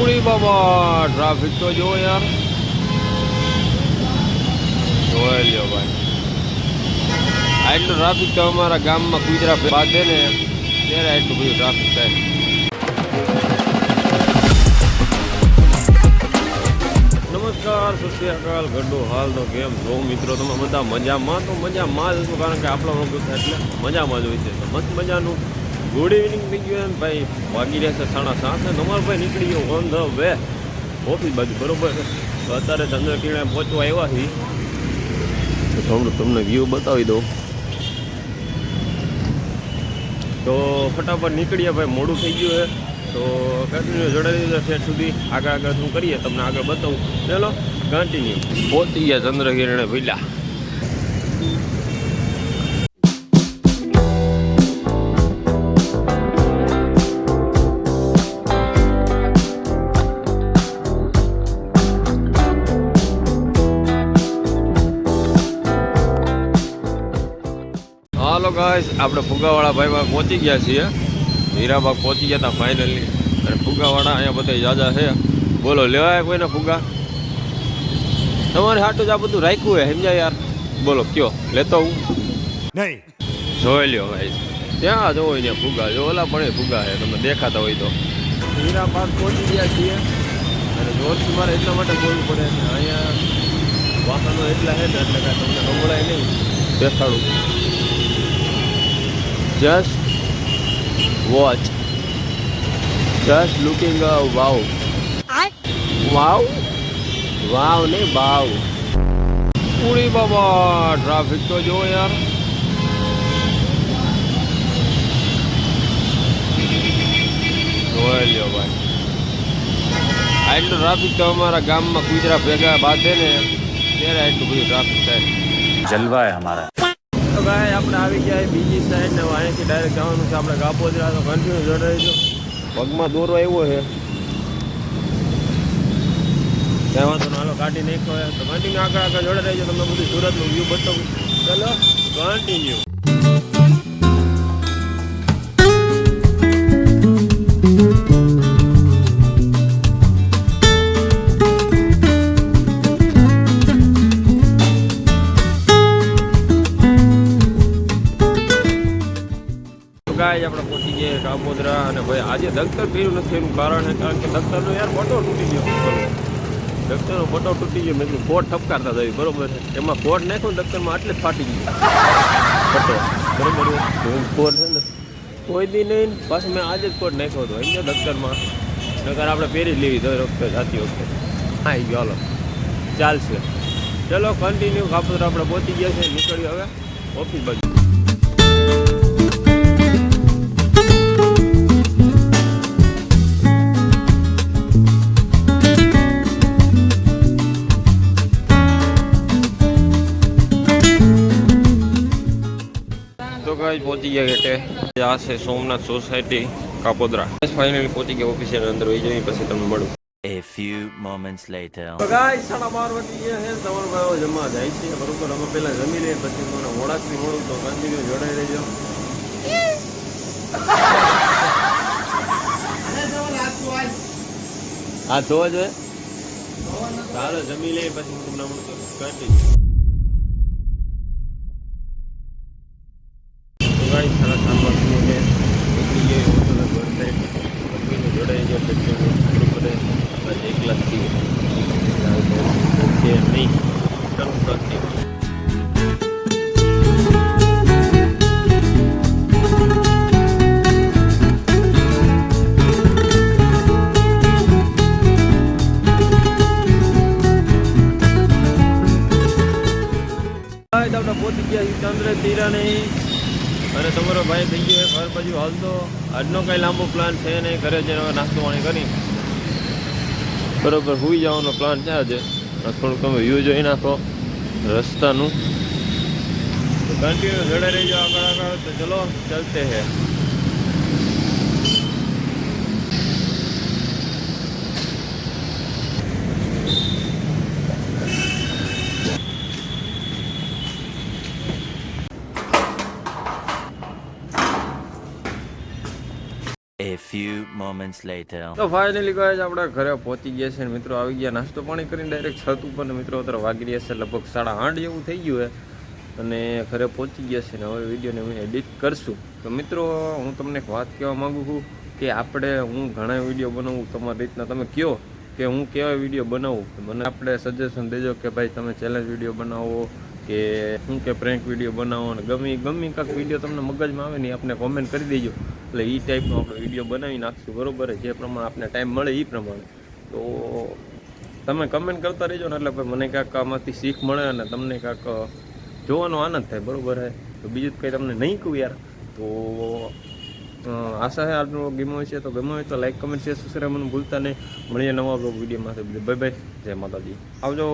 ઉડી બાબા, ટ્રાફિક તો જો યાર. જોઈ લ્યો ભાઈ. આટલું ટ્રાફિક તો અમારા ગામમાં કુતરા બાંધે ને, ત્યારે આટલું બધું ટ્રાફિક થાય. નમસ્કાર, સત શ્રી અકાલ. ગડ્ડો હાલ તો કેમ છો મિત્રો? તમે બધા મજામાં? તો મજામાં જ છો, કારણ કે આપણો રોગ એટલે મજામાં જ હોય છે. મસ્ત મજાનું. ગુડ ઇવનિંગ બીજું ભાઈ વાગી રહેશે સાડા સાત ને નમરભાઈ નીકળી ગયો ઓન ધ વે ઓફિસ બાજુ, બરોબર છે. તો અત્યારે ચંદ્રકિરણે પહોંચવા આવ્યા છીએ. તમને વ્યૂ બતાવી દઉં. તો ફટાફટ નીકળીએ ભાઈ, મોડું થઈ ગયું છે. તો કન્ટિન્યુ જોડાઈ દીધો છે સુધી. આગળ આગળ શું કરીએ, તમને આગળ બતાવું. ચલો કન્ટિન્યુ પહોંચી ગયા ચંદ્રકિરણે ભીલા. હાલો આપણે ફુગાવાળા ભાઈમાં પહોંચી ગયા છીએ. હીરાબાગ પહોંચી ગયા હતા ફાઇનલી અને ફુગાવાળા અહીંયા બધા જાજા છે. બોલો લેવાય કોઈને ફુગા? તમારે હાટું જ આ બધું રાખ્યું હોય સમજાય યાર? બોલો કયો? લેતો હું. નહીં. જોઈ લ્યો ભાઈ. ત્યાં જોવો ને ફુગા. જો ઓલા પણ એ ફુગા છે. તમે દેખાતા હોય તો. હીરાબાગ પહોંચી ગયા છીએ. અને જોરથી મારે એટલા માટે બોલવું પડે કે અહીંયા વાહનો એટલા છે ને એટલે કાંઈ તમને સંભળાય નહીં. દેખાડું just watch just looking a wow wow wow ને વાવ પૂરી બાબા ટ્રાફિક તો જો યાર. જોઈ લ્યો ભાઈ. આટલું ટ્રાફિક તો અમારા ગામમાં કુતરા ભેગા બાંધે ને ત્યારે આટલું બધું ટ્રાફિક થાય. જલવા અમારા. ગાય આપણે આવી ગયા બીજી સાઈડ ને અહીંયાથી ડાયરેક્ટ જવાનું છે. આપણે કાપોદરા તો કન્ટિન્યુ જોડાઈ પગમાં દોરો આવ્યો છે. ત્યાં વાંધો નાલો કાઢી નાખ્યો તો કન્ટિન્યુ આગળ આગળ જોડે રહેજો. તમને બધું સુરતનું વ્યૂ બતાવું ચલો કન્ટિન્યુ ગાય આપણે પહોંચી ગયા કાપોદરા અને ભાઈ આજે દફતર કર્યું નથી, એનું કારણ છે કારણ કે દફતરનો યાર મોટો તૂટી ગયો. દફતરનો મોટો તૂટી ગયો, મેં કોટ ઠપકારતા જાય, બરોબર એમાં કોટ નાખ્યો ને દફતરમાં આટલે ફાટી ગયો. બરોબર કોટ છે ને, કોઈ દી નહીં પાછું મેં આજે જ કોટ નાખ્યો હતો એમને દફતરમાં. નગર આપણે પહેરી જ લેવી દર વખતે જાતી વખતે. હા ગયો, હાલો. ચાલશે. ચલો કન્ટિન્યુ કાપોદરા આપણે પહોંચી ગયા છે નીકળ્યું હવે. ઓફિસ બાજુ. કઈ પહોંચી ગયા ગેટે આ છે સોમનાથ સોસાયટી કાપોદરા. ફાઇનલી પહોંચી ગયા ઓફિસે અંદર વહી જઈ પછી તમને મળું. A few moments later. તો ગાય સાડા બાર વાગી ગયા છે તમારો ભાઈઓ જમવા જાય છે. બરોબર અમે પહેલા જમી લઈએ પછી મને મોડાથી મળું તો કન્ટિન્યુ જોડાઈ રહેજો. હા ધોવા જોઈએ ચાલો જમી લઈએ પછી હું તમને મળું કન્ટિન્યુ તો વાગી નીકળી ગઈ હોટલ ઘર સાઈડ કન્ટિન્યુ જોડાઈ ગયો પછી બરોબર આજે એકલા જ છીએ છે નહીં ચંદ્ર તીરાની અને તમારો ભાઈ થઈ ગયો, ઘર બાજુ હાલતો આજનો કઈ લાંબો પ્લાન છે નહીં, ઘરે જઈને નાસ્તો પાણી કરી. બરોબર, હુઈ જવાનો પ્લાન છે આજે. થોડુંક તમે વ્યૂ જોઈ નાખો, રસ્તાનું. કન્ટિન્યુ જોડે રહીજો આગળ આગળ. તો ચલો, ચલતે હે. A few moments. તો ફાઇનલી ગાઈઝ આપણે ઘરે પહોંચી ગયા છે ને મિત્રો આવી ગયા નાસ્તો પાણી કરીને ડાયરેક્ટ છત ઉપર મિત્રો અત્યારે વાગી રહ્યા છે લગભગ સાડા આઠ જેવું થઈ ગયું છે. અને ઘરે પહોંચી ગયા છે ને હવે વિડીયોને હું એડિટ કરશું. તો મિત્રો હું તમને એક વાત કહેવા માગું છું કે આપણે હું ઘણા વીડિયો બનાવું તમારી રીતના તમે કયો કે હું કેવા વીડિયો બનાવું? મને આપણે સજેશન દેજો કે ભાઈ તમે ચેલેન્જ વીડિયો બનાવો કે શું કે પ્રેન્ક વીડિયો બનાવો અને ગમે ગમે કાંક વીડિયો તમને મગજમાં આવે ને આપણે કોમેન્ટ કરી દેજો. એટલે એ ટાઈપનો આપણે વીડિયો બનાવી નાખશું, બરાબર? જે પ્રમાણે આપણે ટાઈમ મળે એ પ્રમાણે. તો તમે કમેન્ટ કરતા રહેજો ને એટલે ભાઈ મને કાંક આમાંથી શીખ મળે અને તમને કાંક જોવાનો આનંદ થાય, બરાબર છે? તો બીજું કંઈ તમને નહીં કહું યાર. તો આશા છે આજનો ગેમો છે, તો ગમે હોય તો લાઈક કમેન્ટ શેર સબસ્ક્રાઈબ મને ભૂલતા નહીં. મળીએ નવા બ્લોગ વિડીયોમાં બાય બાય જય માતાજી. આવજો.